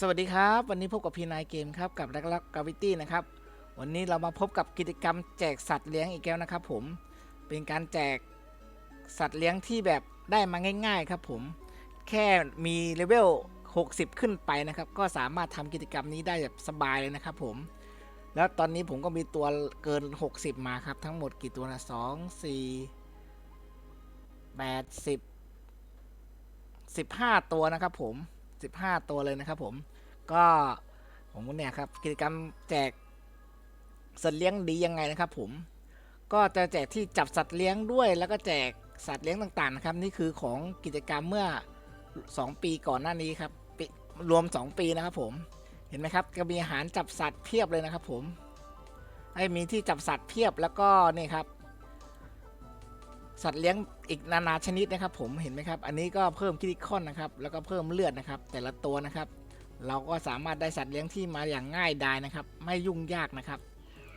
สวัสดีครับ วันนี้พบกับพีนายเกมครับกับรักรักกาวิตี้นะครับ วันนี้เรามาพบกับกิจกรรมแจกสัตว์เลี้ยงอีกแล้วนะครับ ผมเป็นการแจกสัตว์เลี้ยงที่แบบได้มาง่าย ๆ ครับ ผมแค่มีเลเวล60 ขึ้นไปนะครับ ก็สามารถทำกิจกรรมนี้ได้แบบสบายเลยนะครับ ผม แล้วตอนนี้ผมก็มีตัวเกิน 60 มาครับ ทั้งหมดกี่ตัวนะสองสี่แปดสิบสิบห้าตัวนะครับ ผม 15 ตัวเลยนะครับผม ก็ผมเนี่ยครับกิจกรรมแจกสัตว์เลี้ยงดียังไงนะครับ ผม ก็จะแจกที่จับสัตว์เลี้ยงด้วย แล้วก็แจกสัตว์เลี้ยงต่างๆนะครับ นี่คือของกิจกรรมเมื่อ 2 ปีก่อนหน้านี้ครับรวม 2 ปีนะครับผม เห็นไหมครับก็มีอาหารจับสัตว์เพียบเลยนะครับ ผมไอ้มีที่จับสัตว์เพียบแล้วก็นี่ครับ สัตว์เลี้ยงอีกนานาชนิดนะครับ ผมเห็นไหมครับ อันนี้ก็เพิ่มคิติคอนนะครับ แล้วก็เพิ่มเลือดนะครับ แต่ละตัวนะครับ เราก็สามารถได้สัตว์เลี้ยงที่มาอย่างง่ายดายนะครับ ไม่ยุ่งยากนะครับ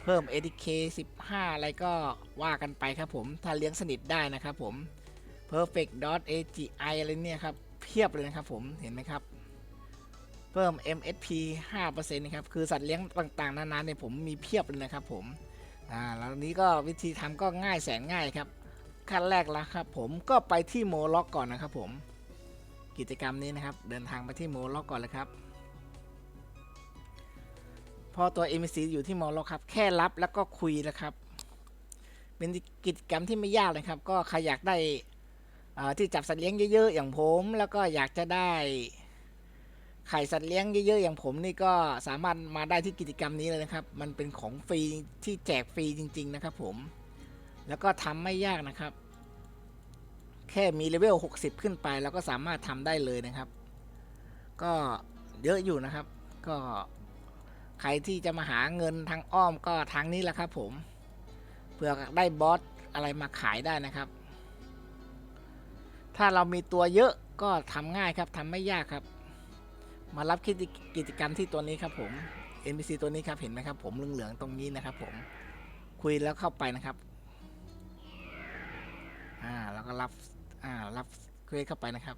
เพิ่ม ADK 15 อะไรก็ว่ากันไปครับผมถ้าเลี้ยงสนิทได้นะครับผม Perfect dot AGI อะไรเนี่ยครับเพียบเลยนะครับผมเห็นไหมครับ เพิ่ม MSP 5%นะครับคือสัตว์เลี้ยงต่างๆนานาเนี่ยผมมีเพียบเลยนะครับผมอ่าแล้วนี้ก็วิธีทำก็ง่ายแสนง่ายครับ ขั้นแรกแล้วครับผมก็ไปที่โมล็อกก่อนนะครับผมกิจกรรมนี้นะครับ เดินทางไปที่โมล็อกก่อนเลยครับ พอตัว MC อยู่ที่โมล็อกครับ แค่รับแล้วก็คุยนะครับเป็นกิจกรรมที่ไม่ยากเลยครับ ก็ใครอยากได้ที่จับสัตว์เลี้ยงเยอะๆอย่างผม แล้วก็อยากจะได้ไข่สัตว์เลี้ยงเยอะๆอย่างผมนี่ก็สามารถมาได้ที่กิจกรรมนี้เลยนะครับ มันเป็นของฟรีที่แจกฟรีจริง ๆ นะครับผม แล้วก็ทำไม่ยากนะครับ แค่มีเลเวล 60 ขึ้นไปแล้วก็สามารถทำได้เลยนะครับ ก็เยอะอยู่นะครับ ก็ใครที่จะมาหาเงินทางอ้อมก็ทางนี้แหละครับผมเพื่อได้บอสอะไรมาขายได้นะครับ ถ้าเรามีตัวเยอะก็ทำง่ายครับทำไม่ยากครับ มารับกิจกิจกรรมที่ตัวนี้ครับผม NPC ตัวนี้ครับเห็นไหมครับ ผมเหลืองๆตรงนี้นะครับ ผมคุยแล้วเข้าไปนะครับอ่าแล้วก็รับ อ่ารับเควสเข้าไปนะครับ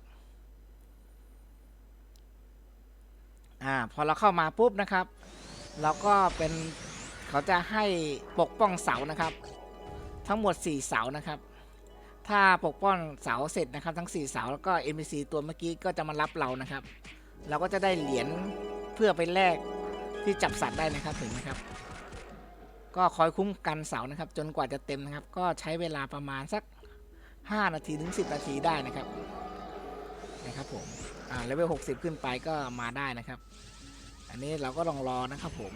อ่าพอเราเข้ามาปุ๊บนะครับเราก็เป็นเขาจะให้ปกป้องเสานะครับ ทั้งหมด 4 เสานะครับ ถ้าปกป้องเสาเสร็จนะครับ ทั้ง 4 เสาแล้วก็ NPC ตัวเมื่อกี้ก็จะมารับเรานะครับ เราก็จะได้เหรียญเพื่อไปแลกที่จับสัตว์ได้นะครับเห็นไหมครับ ก็คอยคุ้มกันเสานะครับ จนกว่าจะเต็มนะครับ ก็ใช้เวลาประมาณสัก 5 นาทีถึง 10 นาทีได้นะครับนะครับผมอ่าเลเวล60 ขึ้นไปก็มาได้นะครับ อันนี้เราก็ลองรอนะครับผม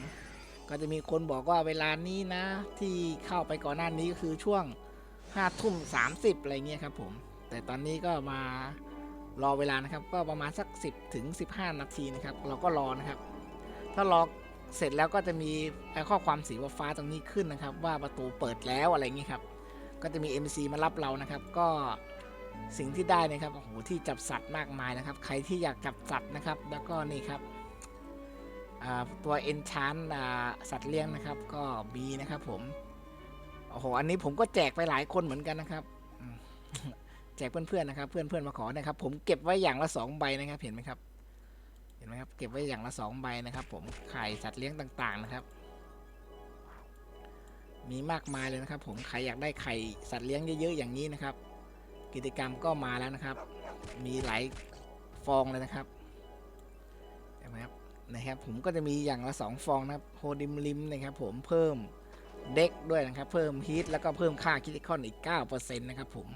ก็จะมีคนบอกว่าเวลานี้นะ ที่เข้าไปก่อนหน้านี้ก็คือช่วง5ทุ่ม30 อะไรเงี้ยครับผมแต่ตอนนี้ก็มารอเวลานะครับ ก็ประมาณสัก 10ถึง15 นาทีนะครับ เราก็รอนะครับ ถ้ารอเสร็จแล้วก็จะมีข้อความสีฟ้าตรงนี้ขึ้นนะครับ ว่าประตูเปิดแล้วอะไรเงี้ยครับ ก็จะมี MC มารับเรานะครับ ก็สิ่งที่ได้นะครับโอ้โหที่จับสัตว์มากมายนะครับ ใครที่อยากจับสัตว์นะครับ แล้วก็นี่ครับตัว Enchant อ่าสัตว์เลี้ยงนะครับ ก็มีนะครับผมโอ้โหอันนี้ผมก็แจกไปหลายคนเหมือนกันนะครับ แจกเพื่อนๆนะครับ เพื่อนๆมาขอนะครับ ผมเก็บไว้อย่างละสองใบนะครับ เห็นไหมครับ เห็นไหมครับ เก็บไว้อย่างละสองใบนะครับ ผมไข่สัตว์เลี้ยงต่าง ๆ นะครับ มีมากมายเลยนะครับ ผมใครอยากได้ไข่สัตว์เลี้ยงเยอะๆอย่างนี้นะครับ กิจกรรมก็มาแล้วนะครับ มีหลายฟองเลยนะครับเห็นไหมครับนะครับผมก็จะมีอย่างละสองฟองนะครับโฮดิมลิมนะครับผมเพิ่มเด็กด้วยนะครับ เพิ่มฮีทแล้วก็เพิ่มค่าคิติคอนอีก9%นะครับผม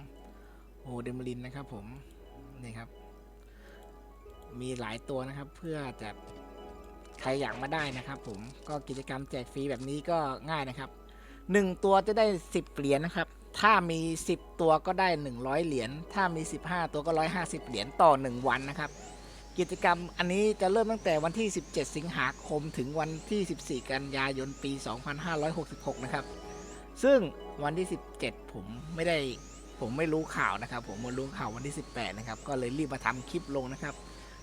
โฮดิมลินนะครับผมนี่ครับ มีหลายตัวนะครับเพื่อจะใครอยากมาได้นะครับ ผมก็กิจกรรมแจกฟรีแบบนี้ก็ง่ายนะครับ หนึ่งตัวจะได้ 10 เหรียญนะครับ ถ้ามี 10 ตัวก็ได้ 100 เหรียญ ถ้ามี 15 ตัวก็ 150 เหรียญต่อ 1 วันนะครับ กิจกรรมอันนี้จะเริ่มตั้งแต่วันที่ 17 สิงหาคมถึงวันที่ 14 กันยายนปี 2566 นะครับ ซึ่งวันที่ 17 ผมไม่ได้ผมไม่รู้ข่าวนะครับ ผมมารู้ข่าววันที่ 18 นะครับ ก็เลยรีบมาทำคลิปลงนะครับ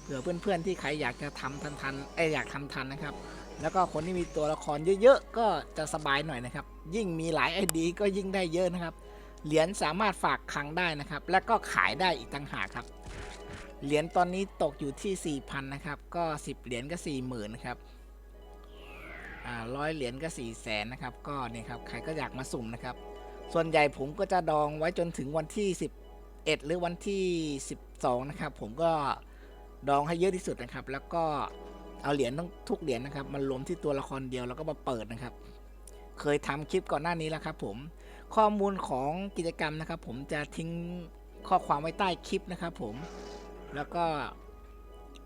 เผื่อเพื่อนๆที่ใครอยากจะทำทันทันๆเออยากทำทันนะครับ แล้วก็คนที่มีตัวละครเยอะๆ ก็จะสบายหน่อยนะครับ ยิ่งมีหลายไอดีก็ยิ่งได้เยอะนะครับ เหรียญสามารถฝากคลังได้นะครับ และก็ขายได้อีกต่างหากครับ เหรียญตอนนี้ตกอยู่ที่ 4,000 นะครับ ก็ 10 เหรียญก็ 40,000นะครับร้อยเหรียญก็ 4 0 0แสนนะครับ ก็เนี่ยครับ ใครก็อยากมาสุ่มนะครับ ส่วนใหญ่ผมก็จะดองไว้จนถึงวันที่ 11 หรือวันที่ 12 นะครับ ผมก็ดองให้เยอะที่สุดนะครับ แล้วก็เอาเหรียญทั้งทุกเหรียญนะครับมันรวมที่ตัวละครเดียวแล้วก็มาเปิดนะครับ เคยทำคลิปก่อนหน้านี้แล้วครับผมข้อมูลของกิจกรรมนะครับ ผมจะทิ้งข้อความไว้ใต้คลิปนะครับผมแล้วก็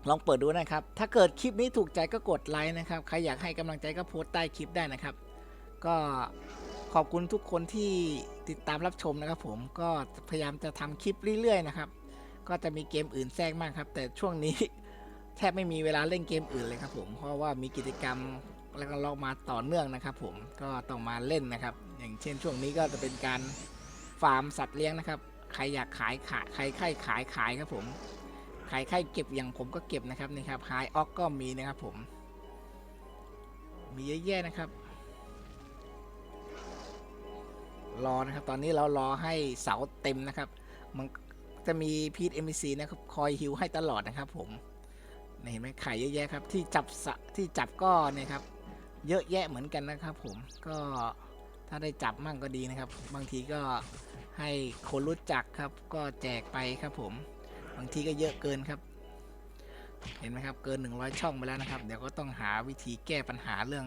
ลองเปิดดูนะครับ ถ้าเกิดคลิปนี้ถูกใจก็กดไลค์นะครับ ใครอยากให้กำลังใจก็โพสต์ใต้คลิปได้นะครับ ก็ขอบคุณทุกคนที่ติดตามรับชมนะครับ ผม ก็พยายามจะทำคลิปเรื่อยๆนะครับ ก็จะมีเกมอื่นแทรกมากครับ แต่ช่วงนี้แทบไม่มีเวลาเล่นเกมอื่นเลยครับผม เพราะว่ามีกิจกรรม แล้วก็เรามาต่อเนื่องนะครับ ผมก็ต้องมาเล่นนะครับ อย่างเช่นช่วงนี้ก็จะเป็นการฟาร์มสัตว์เลี้ยงนะครับ ใครอยากขายขายใครใครขายขายครับผมใครใครเก็บอย่างผมก็เก็บนะครับนี่ครับไฮออกก็มีนะครับผม มีเยอะแยะนะครับ รอนะครับ ตอนนี้เรารอให้เสาเต็มนะครับ มันจะมีพีทเอ็มซีนะครับ คอยฮิวให้ตลอดนะครับผมเห็นไหมไข่เยอะแยะครับ ที่จับสะที่จับก็เนี่ยครับ เยอะแยะเหมือนกันนะครับผมก็ถ้าได้จับมั่งก็ดีนะครับ บางทีก็ให้คนรู้จักครับ ก็แจกไปครับผมบางทีก็เยอะเกินครับ เห็นไหมครับเกิน 100 ช่องไปแล้วนะครับ เดี๋ยวก็ต้องหาวิธีแก้ปัญหาเรื่อง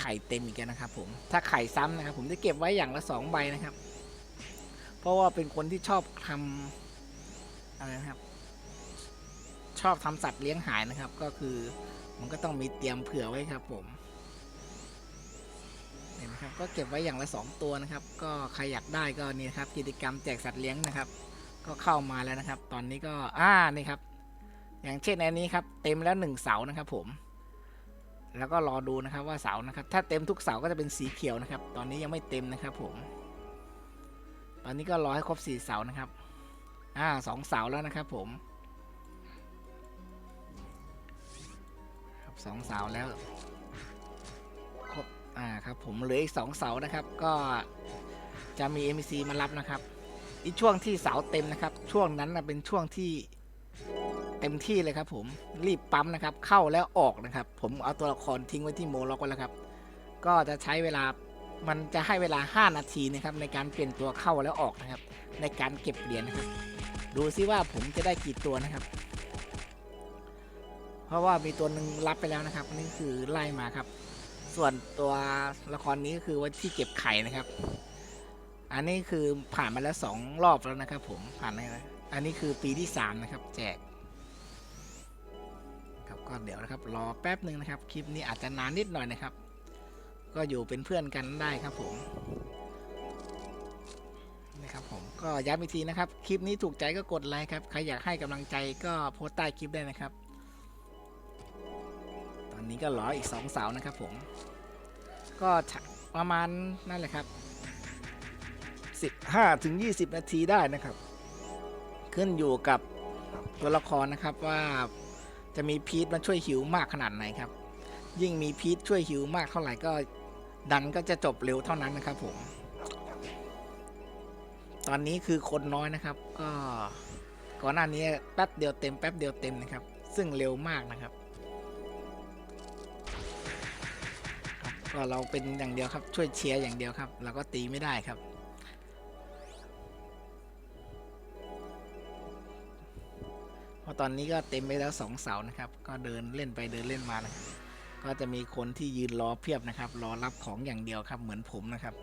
ไข่เต็มอีกแล้วนะครับผมถ้าไข่ซ้ำนะครับ ผมจะเก็บไว้อย่างละสองใบนะครับ เพราะว่าเป็นคนที่ชอบทำอะไรนะครับ ชอบทำสัตว์เลี้ยงหายนะครับ ก็คือ มันก็ต้องมีเตรียมเผื่อไว้ครับผมเห็นไหมครับก็เก็บไว้อย่างละสองตัวนะครับ ก็ใครอยากได้ก็นี่ครับกิจกรรมแจกสัตว์เลี้ยงนะครับ ก็เข้ามาแล้วนะครับ ตอนนี้ก็อ่านี่ครับ อย่างเช่นอันนี้ครับ เต็มแล้วหนึ่งเสานะครับ ผม แล้วก็รอดูนะครับว่าเสานะครับ ถ้าเต็มทุกเสาก็จะเป็นสีเขียวนะครับ ตอนนี้ยังไม่เต็มนะครับผม ตอนนี้ก็รอให้ครบสี่เสานะครับ อ่าสองเสาแล้วนะครับผม สองเสาแล้วครบอ่าครับผมเหลืออีกสองเสานะครับ ก็จะมี MC มารับนะครับ อีกช่วงที่เสาเต็มนะครับ ช่วงนั้นนะเป็นช่วงที่เต็มที่เลยครับ ผมรีบปั๊มนะครับ เข้าแล้วออกนะครับ ผมเอาตัวละครทิ้งไว้ที่โมล็อกไว้แล้วครับ ก็จะใช้เวลามันจะให้เวลา 5 นาทีนะครับ ในการเปลี่ยนตัวเข้าแล้วออกนะครับ ในการเก็บเหรียญนะครับ ดูซิว่าผมจะได้กี่ตัวนะครับ เพราะว่ามีตัวหนึ่งรับไปแล้วนะครับนี่คือไล่มาครับ ส่วนตัวละครนี้ก็คือว่าที่เก็บไข่นะครับ อันนี้คือผ่านมาแล้วสองรอบแล้วนะครับ ผมผ่านไปแล้วอันนี้คือปีที่สามนะครับ แจกครับก็เดี๋ยวนะครับ รอแป๊บหนึ่งนะครับ คลิปนี้อาจจะนานนิดหน่อยนะครับ ก็อยู่เป็นเพื่อนกันได้ครับผมนะครับผมก็ย้ำอีกทีนะครับ คลิปนี้ถูกใจก็กดไลค์ครับ ใครอยากให้กำลังใจก็โพสต์ใต้คลิปได้นะครับ อนนี้ก็รออีกสองเสานะครับผม ก็ประมาณนั่นแหละครับ15ถึง20 นาทีได้นะครับ ขึ้นอยู่กับตัวละครนะครับว่าจะมีพีทมาช่วยหิวมากขนาดไหนครับ ยิ่งมีพีทช่วยหิวมากเท่าไหร่ก็ดันก็จะจบเร็วเท่านั้นนะครับผม ตอนนี้คือคนน้อยนะครับ ก็ก่อนหน้านี้แป๊บเดียวเต็มแป๊บเดียวเต็มนะครับ ซึ่งเร็วมากนะครับ ก็เราเป็นอย่างเดียวครับช่วยเชียร์อย่างเดียวครับ เราก็ตีไม่ได้ครับเพราะตอนนี้ก็เต็มไปแล้วสองเสานะครับ ก็เดินเล่นไปเดินเล่นมานะก็จะมีคนที่ยืนรอเพียบนะครับ รอรับของอย่างเดียวครับ เหมือนผมนะครับ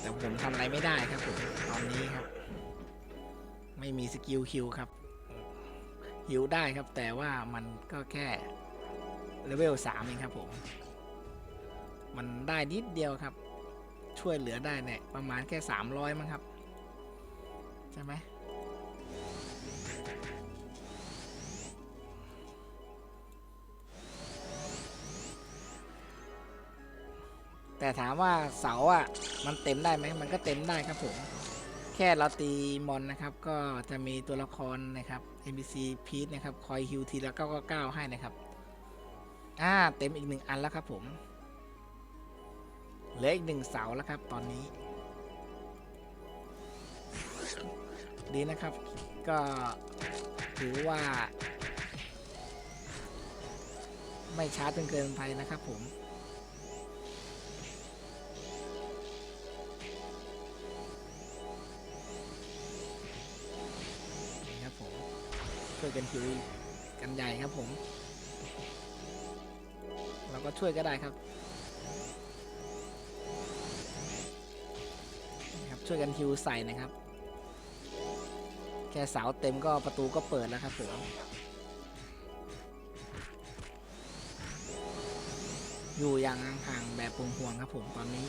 แต่ผมทำอะไรไม่ได้ครับผมตอนนี้ครับ ไม่มีสกิลคิวครับหิวได้ครับแต่ว่ามันก็แค่เลเวลสามเองครับผม มันได้นิดเดียวครับ ช่วยเหลือได้เนี่ยประมาณแค่สามร้อยมั้งครับ ใช่ไหมแต่ถามว่าเสาอะมันเต็มได้ไหมมันก็เต็มได้ครับผม แค่เราตีมอนนะครับ ก็จะมีตัวละครนะครับ NPC พีทนะครับ คอยฮิวทีละ999ให้นะครับ อ่า เต็มอีกหนึ่งอันแล้วครับผม เหลืออีกหนึ่งเสาแล้วครับ ตอนนี้ ดีนะครับ ก็ถือว่า ไม่ช้าจนเกินไปนะครับผมนะครับผมช่วยกันคิวกันใหญ่ครับผม เราก็ช่วยก็ได้ครับ ช่วยกันฮิวใส่นะครับ แค่เสาเต็มก็ประตูก็เปิดแล้วครับผมอยู่อย่างห่างๆแบบห่วงๆครับผมตอนนี้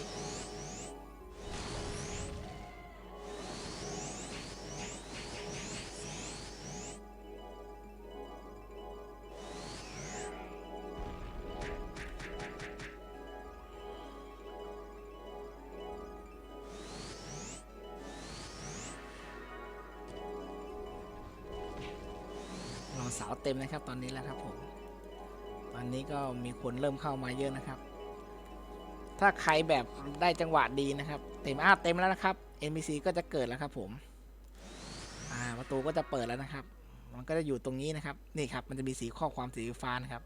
เสาเต็มนะครับ ตอนนี้แล้วครับผม ตอนนี้ก็มีคนเริ่มเข้ามาเยอะนะครับ ถ้าใครแบบได้จังหวะดีนะครับ เต็มอ้าเต็มแล้วนะครับ NPC ก็จะเกิดแล้วครับผม อ่าประตูก็จะเปิดแล้วนะครับ มันก็จะอยู่ตรงนี้นะครับ นี่ครับ มันจะมีสีข้อความสีฟ้านะครับ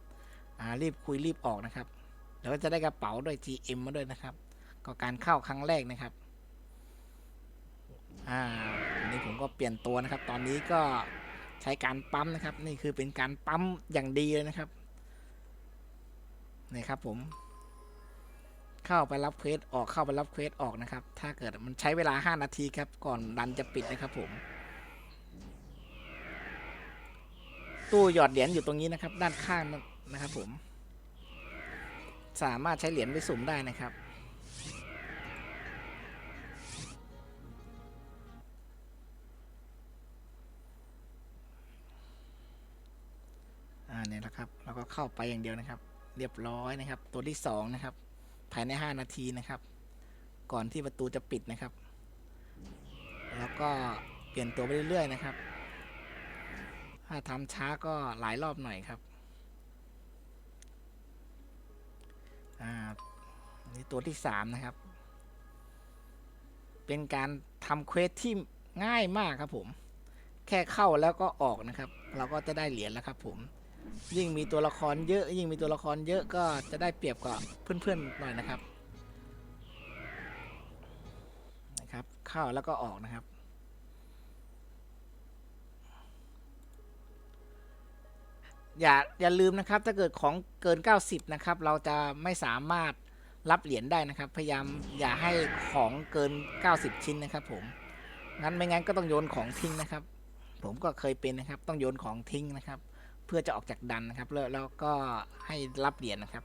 อ่ารีบคุยรีบออกนะครับ แล้วก็จะได้กระเป๋าด้วย GM มาด้วยนะครับ ก็การเข้าครั้งแรกนะครับ อ่าอันนี้ผมก็เปลี่ยนตัวนะครับ ตอนนี้ก็ ใช้การปั๊มนะครับ นี่คือเป็นการปั๊มอย่างดีเลยนะครับนี่ครับผม เข้าไปรับเควสออกเข้าไปรับเควสออกนะครับ ถ้าเกิดมันใช้เวลา 5 นาทีครับ ก่อนดันจะปิดนะครับผม ตู้หยอดเหรียญอยู่ตรงนี้นะครับ ด้านข้างนะครับผม สามารถใช้เหรียญไปสุ่มได้นะครับ เนี่ยและครับ เราก็เข้าไปอย่างเดียวนะครับ เรียบร้อยนะครับ ตัวที่สองนะครับ ภายใน 5 นาทีนะครับ ก่อนที่ประตูจะปิดนะครับ แล้วก็เปลี่ยนตัวไปเรื่อยๆนะครับ ถ้าทำช้าก็หลายรอบหน่อยครับอ่านี่ตัวที่สามนะครับ เป็นการทำเควสที่ง่ายมากครับผม แค่เข้าแล้วก็ออกนะครับ เราก็จะได้เหรียญแล้วครับผม ยิ่งมีตัวละครเยอะ ยิ่งมีตัวละครเยอะก็จะได้เปรียบกว่าเพื่อนๆหน่อยนะครับนะครับ เข้าแล้วก็ออกนะครับ อย่าอย่าลืมนะครับ ถ้าเกิดของเกิน 90 นะครับ เราจะไม่สามารถรับเหรียญได้นะครับ พยายามอย่าให้ของเกิน 90 ชิ้นนะครับ ผมงั้นไม่งั้นก็ต้องโยนของทิ้งนะครับ ผมก็เคยเป็นนะครับ ต้องโยนของทิ้งนะครับ พื่อจะออกจากดันนะครับ แล้วแล้วก็ให้รับเหรียญนะครับ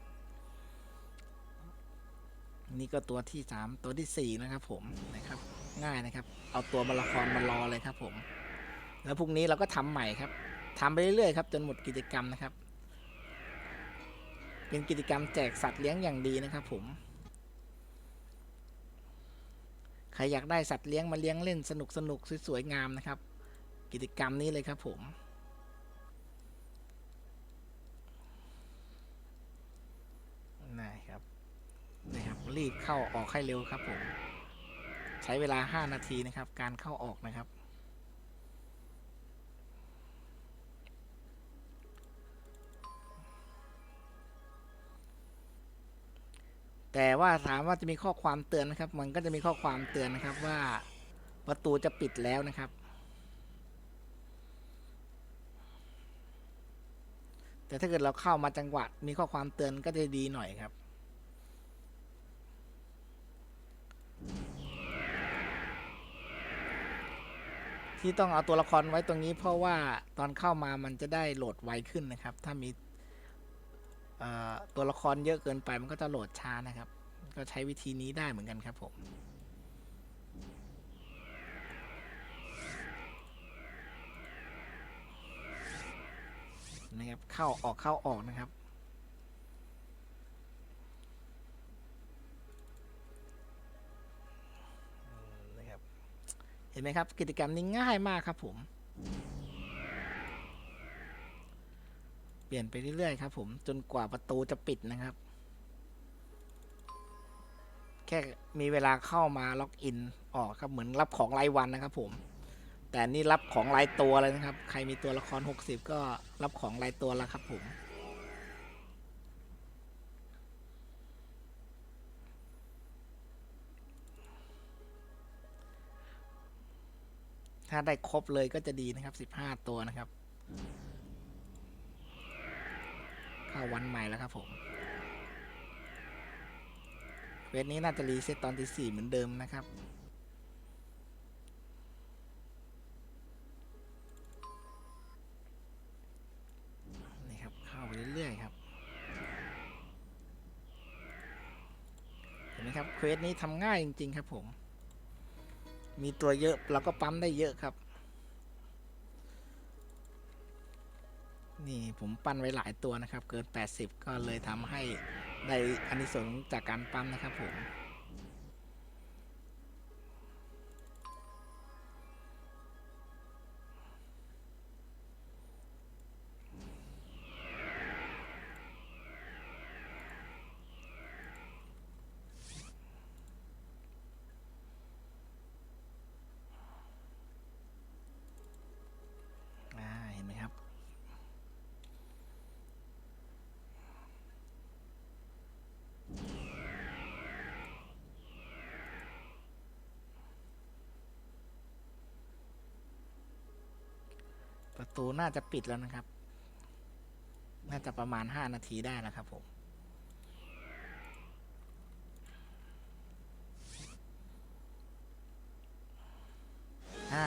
นี่ก็ตัวที่สามตัวที่สี่นะครับ ผมนะครับ ง่ายนะครับ เอาตัวบาละครมารอเลยครับ ผม แล้วพรุ่งนี้เราก็ทำใหม่ครับทำไปเรื่อยๆครับ จนหมดกิจกรรมนะครับ เป็นกิจกรรมแจกสัตว์เลี้ยงอย่างดีนะครับ ผมใครอยากได้สัตว์เลี้ยงมาเลี้ยงเล่นสนุกสนุกสวยๆงามนะครับ กิจกรรมนี้เลยครับผม นะครับนะครับรีบเข้าออกให้เร็วครับผมใช้เวลา 5 นาทีนะครับ การเข้าออกนะครับ แต่ว่าถามว่าจะมีข้อความเตือนนะครับ มันก็จะมีข้อความเตือนนะครับว่าประตูจะปิดแล้วนะครับ แต่ถ้าเกิดเราเข้ามาจังหวัดมีข้อความเตือนก็จะดีหน่อยครับ ที่ต้องเอาตัวละครไว้ตรงนี้เพราะว่าตอนเข้ามามันจะได้โหลดไวขึ้นนะครับ ถ้ามีตัวละครเยอะเกินไปมันก็จะโหลดช้านะครับ ก็ใช้วิธีนี้ได้เหมือนกันครับผม นะครับ เข้าออกเข้าออกนะครับนะครับ เห็นไหมครับ กิจกรรมนี้ง่ายมากครับผม เปลี่ยนไปเรื่อยๆครับผมจนกว่าประตูจะปิดนะครับ แค่มีเวลาเข้ามาล็อกอินออกครับเหมือนรับของรายวันนะครับผม แต่นี่รับของรายตัวเลยนะครับ ใครมีตัวละคร 60 ก็รับของรายตัวแล้วครับผมถ้าได้ครบเลยก็จะดีนะครับ 15 ตัวนะครับ เข้าวันใหม่แล้วครับผมเวทนี้น่าจะรีเซ็ตตอนที่สี่เหมือนเดิมนะครับ ครับเควสนี้ทำง่ายจริง ๆ ครับผม มีตัวเยอะเราก็ปั๊มได้เยอะครับ นี่ผมปั้นไว้หลายตัวนะครับ เกิน 80 ก็เลยทำให้ได้อานิสงส์จากการปั๊มนะครับผม ตูน่าจะปิดแล้วนะครับ น่าจะประมาณ 5 นาทีได้แล้วครับผมอ่า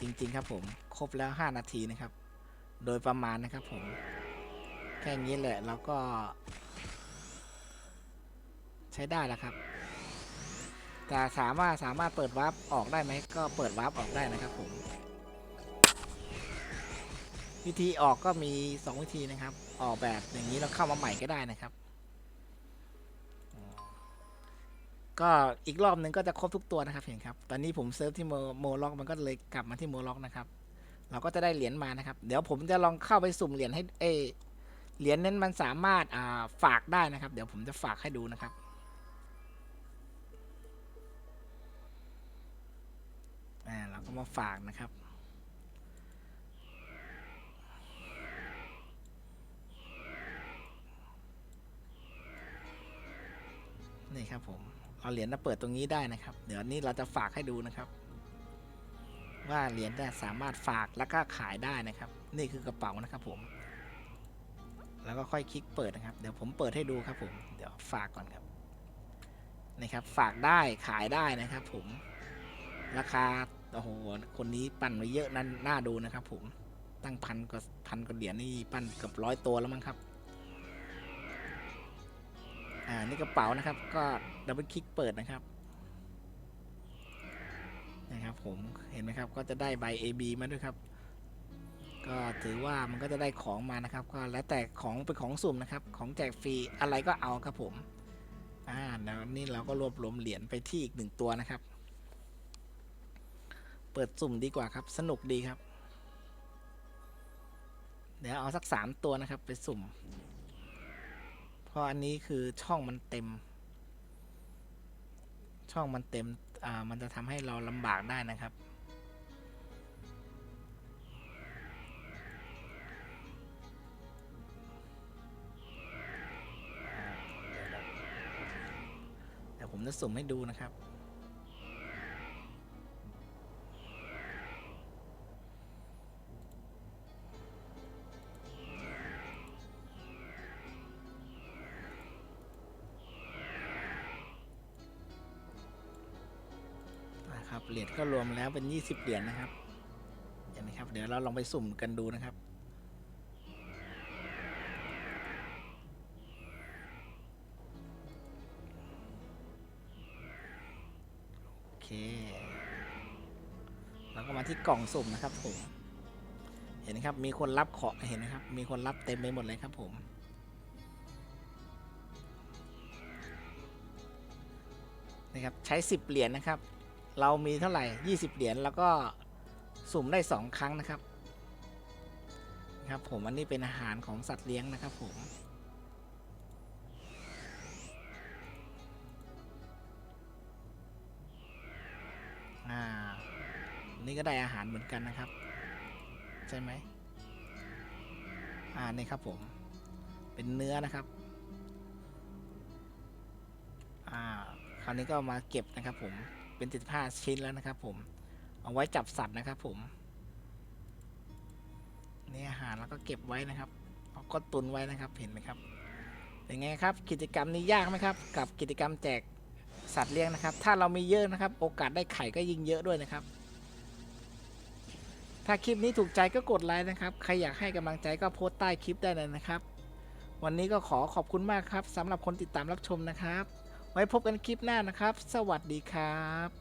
จริง ๆ ครับผม ครบแล้ว 5 นาทีนะครับ โดยประมาณนะครับผม แค่นี้แหละเราก็ ใช้ได้แล้วครับ แต่สามารถสามารถเปิดวาร์ปออกได้ไหมก็เปิดวาร์ปออกได้นะครับผม วิธีออกก็มี 2 วิธีนะครับ ออกแบบอย่างนี้เราเข้ามาใหม่ก็ได้นะครับ ก็อีกรอบหนึ่งก็จะครบทุกตัวนะครับเห็นครับ ตอนนี้ผมเซิร์ฟที่โมโมล็อกมันก็เลยกลับมาที่โมล็อกนะครับ เราก็จะได้เหรียญมานะครับ เดี๋ยวผมจะลองเข้าไปสุ่มเหรียญให้เอเหรียญนั้นมันสามารถอ่าฝากได้นะครับ เดี๋ยวผมจะฝากให้ดูนะครับอ่าเราก็มาฝากนะครับ ครับผมเอาเหรียญมาเปิดตรงนี้ได้นะครับ เดี๋ยวนี้เราจะฝากให้ดูนะครับ ว่าเหรียญเนี่ยสามารถฝากแล้วก็ขายได้นะครับ นี่คือกระเป๋านะครับผม แล้วก็ค่อยคลิกเปิดนะครับ เดี๋ยวผมเปิดให้ดูครับผม เดี๋ยวฝากก่อนครับนี่ครับ ฝากได้ขายได้นะครับ ผม ราคาโอ้โหคนนี้ปั้นไว้เยอะนั้นน่าดูนะครับ ผมตั้งพันกว่าพันกว่าเหรียญนี่ปั้นเกือบร้อยตัวแล้วมั้งครับ อ่านี่กระเป๋านะครับ ก็ดับเบิลคลิกเปิดนะครับนะครับผมเห็นไหมครับก็จะได้ใบ AB มาด้วยครับ ก็ถือว่ามันก็จะได้ของมานะครับ ก็แล้วแต่ของเป็นของสุ่มนะครับ ของแจกฟรีอะไรก็เอาครับผมอ่าแล้วนี่เราก็รวบรวมเหรียญไปที่อีกหนึ่งตัวนะครับ เปิดสุ่มดีกว่าครับ สนุกดีครับ เดี๋ยวเอาสักสามตัวนะครับ ไปสุ่ม เพราะอันนี้คือช่องมันเต็ม ช่องมันเต็ม อ่า มันจะทำให้เราลำบากได้นะครับ เดี๋ยวผมจะสุ่มให้ดูนะครับ ก็รวมแล้วเป็น20เหรียญนะครับเห็นไหมครับ เดี๋ยวเราลองไปสุ่มกันดูนะครับ โอเคแล้วก็มาที่กล่องสุ่มนะครับผม เห็นไหมครับ มีคนรับของเห็นไหมครับ มีคนรับเต็มไปหมดเลยครับผมนะครับใช้ 10 เหรียญนะครับ เรามีเท่าไหร่ 20 เหรียญแล้วก็สุ่มได้ 2 ครั้งนะครับครับผมอันนี้เป็นอาหารของสัตว์เลี้ยงนะครับผมอ่านี่นี่ก็ได้อาหารเหมือนกันนะครับ ใช่ไหมอ่านี่ครับผมเป็นเนื้อนะครับอ่าคราวนี้ก็มาเก็บนะครับผม เป็นติดผ้าชิ้นแล้วนะครับ ผม เอาไว้จับสัตว์นะครับ ผม นี่อาหารแล้วก็เก็บไว้นะครับเอาก็ตุนไว้นะครับเห็นไหมครับเป็นไงครับ กิจกรรมนี้ยากไหมครับ กับกิจกรรมแจกสัตว์เลี้ยงนะครับ ถ้าเรามีเยอะนะครับ โอกาสได้ไข่ก็ยิ่งเยอะด้วยนะครับ ถ้าคลิปนี้ถูกใจก็กดไลค์นะครับ ใครอยากให้กำลังใจก็โพสต์ใต้คลิปได้เลยนะครับ วันนี้ก็ขอขอบคุณมากครับสำหรับคนติดตามรับชมนะครับ ไว้พบกันคลิปหน้านะครับ สวัสดีครับ